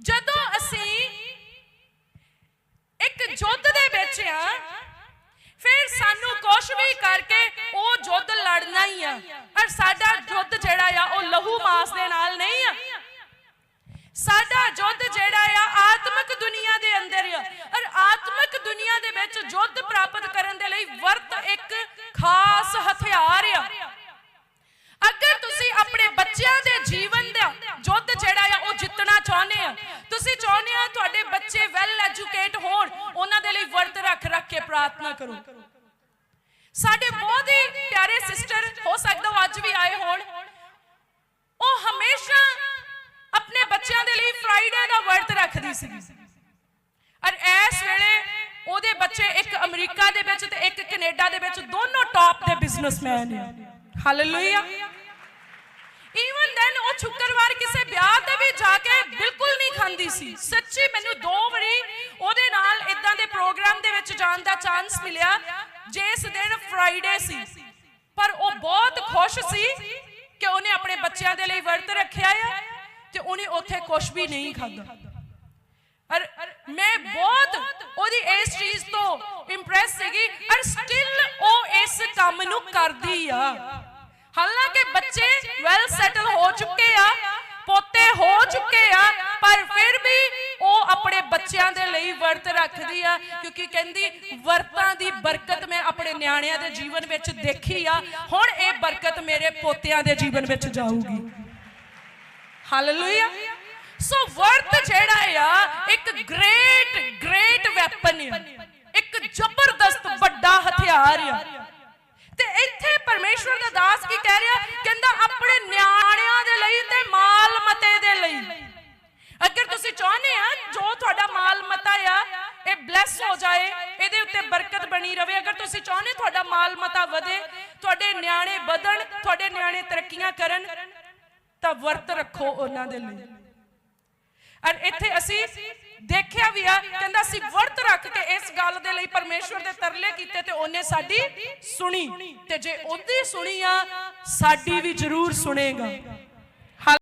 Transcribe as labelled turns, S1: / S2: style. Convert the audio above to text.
S1: ਜਦੋਂ ਅਸੀਂ ਇੱਕ ਯੁੱਧ ਦੇ ਵਿੱਚ ਆ, ਫਿਰ ਸਾਨੂੰ ਕੁਛ ਵੀ ਕਰਕੇ ਉਹ ਯੁੱਧ ਲੜਨਾ ਹੀ ਆ। ਪਰ ਸਾਡਾ ਯੁੱਧ ਜਿਹੜਾ ਆ, ਉਹ ਲਹੂ ਮਾਸ ਦੇ ਨਾਲ ਨਹੀਂ ਆ। ਸਾਡਾ ਯੁੱਧ ਜਿਹੜਾ ਆ, ਆਤਮਿਕ ਦੁਨੀਆ ਦੇ ਅੰਦਰ ਆ। ਔਰ ਆਤਮਿਕ ਦੁਨੀਆ ਦੇ ਵਿੱਚ ਯੁੱਧ ਪ੍ਰਾਪਤ ਕਰਨ ਦੇ ਲਈ ਵਰਤ ਇੱਕ ਬੱਚੇ ਵੈਲ ਐਜੂਕੇਟ ਹੋਣ, ਉਹਨਾਂ ਦੇ ਲਈ ਵਰਤ ਰੱਖ ਰੱਖ ਕੇ ਪ੍ਰਾਰਥਨਾ ਕਰੋ। ਸਾਡੇ ਬਹੁਤ ਹੀ ਪਿਆਰੇ ਸਿਸਟਰ ਹੋ ਸਕਦਾ ਉਹ ਅੱਜ ਵੀ ਆਏ ਹੋਣ। ਉਹ ਹਮੇਸ਼ਾ ਆਪਣੇ ਬੱਚਿਆਂ ਦੇ ਲਈ ਫਰਾਈਡੇ ਦਾ ਵਰਤ ਰੱਖਦੀ ਸੀ। ਔਰ ਇਸ ਵੇਲੇ ਉਹਦੇ ਬੱਚੇ ਇੱਕ ਅਮਰੀਕਾ ਦੇ ਵਿੱਚ ਤੇ ਇੱਕ ਕੈਨੇਡਾ ਦੇ ਵਿੱਚ ਦੋਨੋਂ ਟੌਪ ਦੇ ਬਿਜ਼ਨਸਮੈਨ ਨੇ। ਹਾਲੇਲੂਇਆ ਈਵਨ ਦੈਨ ਉਹ ਸ਼ੁੱਕਰਵਾਰ ਕਿਸੇ ਵਿਆਹ ਤੇ ਵੀ ਜਾ ਕੇ ਬਿਲਕੁਲ ਨਹੀਂ ਖਾਂਦੀ ਸੀ। ਸੱਚੀ ਮੈਨੂੰ ਦੋ ਵਾਰੀ ਉਹਦੇ ਨਾਲ ਇਦਾਂ ਦੇ ਪ੍ਰੋਗਰਾਮ ਦੇ ਵਿੱਚ ਜਾਣ ਦਾ ਚਾਂਸ ਮਿਲਿਆ। ਜਿਸ ਦਿਨ ਫਰਾਈਡੇ ਸੀ, ਪਰ ਉਹ ਬਹੁਤ ਖੁਸ਼ ਸੀ ਕਿ ਉਹਨੇ ਆਪਣੇ ਬੱਚਿਆਂ ਦੇ ਲਈ ਵਰਤ ਰੱਖਿਆ ਆ ਤੇ ਉਹਨੇ ਉੱਥੇ ਕੁਝ ਵੀ ਨਹੀਂ ਖਾਧਾ। ਔਰ ਮੈਂ ਬਹੁਤ ਉਹਦੀ ਇਸ ਚੀਜ਼ ਤੋਂ ਇੰਪ੍ਰੈਸ ਸੀਗੀ ਔਰ ਸਟਿਲ ਉਹ ਇਸ ਕੰਮ ਨੂੰ ਕਰਦੀ ਆ। ਹਾਲਾਂਕਿ ਬੱਚੇ ਵੈਲ ਸੈਟਲ ਹੋ ਚੁੱਕੇ ਆ ਹੋ ਚੁੱਕੇ ਆ, ਪਰ ਫਿਰ ਵੀ ਉਹ ਆਪਣੇ ਬੱਚਿਆਂ ਦੇ ਲਈ ਵਰਤ ਰੱਖਦੀ ਆ, ਕਿਉਂਕਿ ਕਹਿੰਦੀ ਵਰਤਾਂ ਦੀ ਬਰਕਤ ਮੈਂ ਆਪਣੇ ਨਿਆਣਿਆਂ ਦੇ ਜੀਵਨ ਵਿੱਚ ਦੇਖੀ ਆ, ਹੁਣ ਇਹ ਬਰਕਤ ਮੇਰੇ ਪੋਤਿਆਂ ਦੇ ਜੀਵਨ ਵਿੱਚ ਜਾਊਗੀ। ਹਾਲੇਲੂਇਆ ਸੋ ਵਰਤ ਜਿਹੜਾ ਆ, ਇੱਕ ਗ੍ਰੇਟ ਗ੍ਰੇਟ ਵੈਪਨ ਆ। ਇੱਕ ਜ਼ਬਰਦਸਤ ਵੱਡਾ ਹਥਿਆਰ ਆ। ਚਾਹੁੰਦੇ ਆ ਜੋ ਤੁਹਾਡਾ ਮਾਲ ਮਤਾ ਆ, ਇਹ ਬਲੈਸ ਹੋ ਜਾਏ, ਇਹਦੇ ਉੱਤੇ ਬਰਕਤ ਬਣੀ ਰਵੇ। ਅਗਰ ਤੁਸੀਂ ਚਾਹੁੰਦੇ ਤੁਹਾਡਾ ਮਾਲ ਮਤਾ ਵਧੇ, ਤੁਹਾਡੇ ਨਿਆਣੇ ਵਧਣ, ਤੁਹਾਡੇ ਨਿਆਣੇ ਤਰੱਕੀਆਂ ਕਰਨ, ਤਾਂ ਵਰਤ ਰੱਖੋ ਉਹਨਾਂ ਦੇ ਲਈ। ਔਰ ਇੱਥੇ ਅਸੀਂ ਦੇਖਿਆ ਵੀ ਆ, ਕਹਿੰਦਾ ਅਸੀਂ ਵਰਤ ਰੱਖ ਕੇ ਇਸ ਗੱਲ ਦੇ ਲਈ ਪਰਮੇਸ਼ਵਰ ਦੇ ਤਰਲੇ ਕੀਤੇ ਤੇ ਉਹਨੇ ਸਾਡੀ ਸੁਣੀ। ਤੇ ਜੇ ਉਹਦੀ ਸੁਣੀ ਆ, ਸਾਡੀ ਵੀ ਜ਼ਰੂਰ ਸੁਣੇਗਾ।